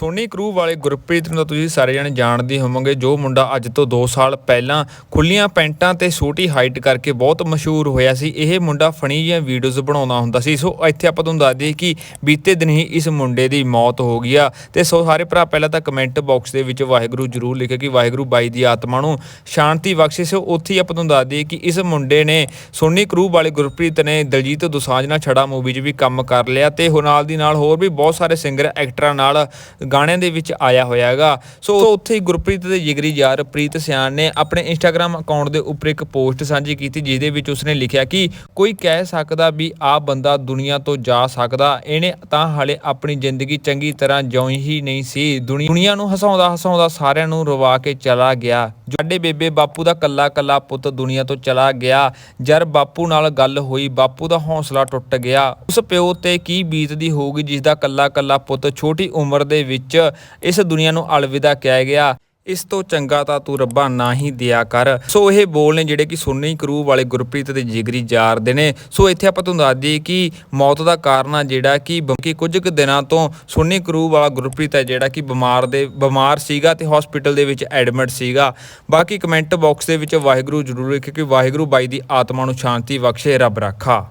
ਸੋਨੀ ਕਰੂ ਵਾਲੇ ਗੁਰਪ੍ਰੀਤ ਨੂੰ ਤਾਂ ਤੁਸੀਂ ਸਾਰੇ ਜਣੇ ਜਾਣਦੇ ਹੋਵੋਗੇ, ਜੋ ਮੁੰਡਾ ਅੱਜ ਤੋਂ 2 ਸਾਲ ਪਹਿਲਾਂ ਖੁੱਲੀਆਂ ਪੈਂਟਾਂ ਤੇ ਛੋਟੀ ਹਾਈਟ ਕਰਕੇ ਬਹੁਤ ਮਸ਼ਹੂਰ ਹੋਇਆ ਸੀ, ਇਹ ਮੁੰਡਾ ਫਨੀ ਜਿਹੀਆਂ ਵੀਡੀਓਜ਼ ਬਣਾਉਂਦਾ ਹੁੰਦਾ ਸੀ। ਸੋ ਇੱਥੇ ਆਪਾਂ ਤੁਹਾਨੂੰ ਦੱਸ ਦਈਏ ਕਿ ਬੀਤੇ ਦਿਨ ਹੀ ਇਸ ਮੁੰਡੇ ਦੀ ਮੌਤ ਹੋ ਗਈ ਆ। ਤੇ ਸੋ ਸਾਰੇ ਭਰਾ ਪਹਿਲਾਂ ਤਾਂ ਕਮੈਂਟ ਬਾਕਸ ਦੇ ਵਿੱਚ ਵਾਹਿਗੁਰੂ ਜਰੂਰ ਲਿਖੇ ਕਿ ਵਾਹਿਗੁਰੂ ਬਾਈ ਦੀ ਆਤਮਾ ਨੂੰ ਸ਼ਾਂਤੀ ਬਖਸ਼ੇ। ਸੋ ਉੱਥੇ ਹੀ ਆਪਾਂ ਤੁਹਾਨੂੰ ਦੱਸ ਦਈਏ ਕਿ ਇਸ ਮੁੰਡੇ ਨੇ ਸੋਨੀ ਕਰੂ ਵਾਲੇ ਗੁਰਪ੍ਰੀਤ ਨੇ ਦਲਜੀਤ ਦੋਸਾਂਝ ਨਾਲ ਛੜਾ ਮੂਵੀ 'ਚ ਵੀ ਕੰਮ ਕਰ ਲਿਆ। ਤੇ ਹੋ ਨਾਲ ਦੀ ਨਾਲ ਹੋਰ ਵੀ ਬਹੁਤ ਸਾਰੇ ਸਿੰਗਰ ਐਕਟਰਾਂ ਨਾਲ ਗਾਣਿਆਂ ਦੇ ਵਿੱਚ ਆਇਆ ਹੋਇਆ ਹੈਗਾ। ਸੋ ਉੱਥੇ ਹੀ ਗੁਰਪ੍ਰੀਤ ਦੇ ਜਿਗਰੀ ਯਾਰ ਪ੍ਰੀਤ ਸਿਆਣ ਨੇ ਆਪਣੇ ਇੰਸਟਾਗ੍ਰam ਅਕਾਊਂਟ ਦੇ ਉੱਪਰ ਇੱਕ ਪੋਸਟ ਸਾਂਝੀ ਕੀਤੀ, ਜਿਹਦੇ ਵਿੱਚ ਉਸਨੇ ਲਿਖਿਆ ਕਿ ਕੋਈ ਕਹਿ ਸਕਦਾ ਵੀ ਆ ਬੰਦਾ ਦੁਨੀਆ ਤੋਂ ਜਾ ਸਕਦਾ, ਇਹਨੇ ਤਾਂ ਹਾਲੇ ਆਪਣੀ ਜ਼ਿੰਦਗੀ ਚੰਗੀ ਤਰ੍ਹਾਂ ਜਿਉਈ ਹੀ ਨਹੀਂ ਸੀ। ਦੁਨੀਆ ਨੂੰ ਹਸਾਉਂਦਾ ਹਸਾਉਂਦਾ ਸਾਰਿਆਂ ਨੂੰ ਰਵਾ ਕੇ ਚਲਾ ਗਿਆ। ਸਾਡੇ ਬੇਬੇ ਬਾਪੂ ਦਾ ਕੱਲਾ ਕੱਲਾ ਪੁੱਤ ਦੁਨੀਆ ਤੋਂ ਚਲਾ ਗਿਆ। ਜਰ ਬਾਪੂ ਨਾਲ ਗੱਲ ਹੋਈ, ਬਾਪੂ ਦਾ ਹੌਸਲਾ ਟੁੱਟ ਗਿਆ। ਉਸ ਪਿਓ ਤੇ ਕੀ ਬੀਤਦੀ ਹੋਊਗੀ ਜਿਸ ਦਾ ਕੱਲਾ ਕੱਲਾ ਪੁੱਤ ਛੋਟੀ ਉਮਰ ਦੇ ਵਿੱਚ ਵਿੱਚ ਇਸ ਦੁਨੀਆ ਨੂੰ ਅਲਵਿਦਾ ਕਹਿ ਗਿਆ। ਇਸ ਤੋਂ ਚੰਗਾ ਤਾਂ ਤੂੰ ਰੱਬਾ ਨਾ ਹੀ ਦਿਆ ਕਰ। ਸੋ ਇਹ ਬੋਲ ਨੇ ਜਿਹੜੇ ਕਿ ਸੋਨੀ ਕਰੂ ਵਾਲੇ ਗੁਰਪ੍ਰੀਤ ਦੇ ਜਿਗਰੀ ਯਾਰ ਦੇ ਨੇ। ਸੋ ਇੱਥੇ ਆਪਾਂ ਤੁਹਾਨੂੰ ਦੱਸ ਦਈਏ ਕਿ ਮੌਤ ਦਾ ਕਾਰਨ ਆ ਜਿਹੜਾ ਕਿ ਕਿ ਕੁਝ ਕੁ ਦਿਨਾਂ ਤੋਂ ਸੋਨੀ ਕਰੂ ਵਾਲਾ ਗੁਰਪ੍ਰੀਤ ਹੈ ਜਿਹੜਾ ਕਿ ਬਿਮਾਰ ਦੇ ਬਿਮਾਰ ਸੀਗਾ ਤੇ ਹਸਪੀਟਲ ਦੇ ਵਿੱਚ ਐਡਮਿਟ ਸੀਗਾ। ਬਾਕੀ ਕਮੈਂਟ ਬਾਕਸ ਦੇ ਵਿੱਚ ਵਾਹਿਗੁਰੂ ਜ਼ਰੂਰ ਲਿਖਿਓ ਕਿ ਵਾਹਿਗੁਰੂ ਬਾਈ ਦੀ ਆਤਮਾ ਨੂੰ ਸ਼ਾਂਤੀ ਬਖਸ਼ੇ, ਰੱਬ ਰਾਖਾ।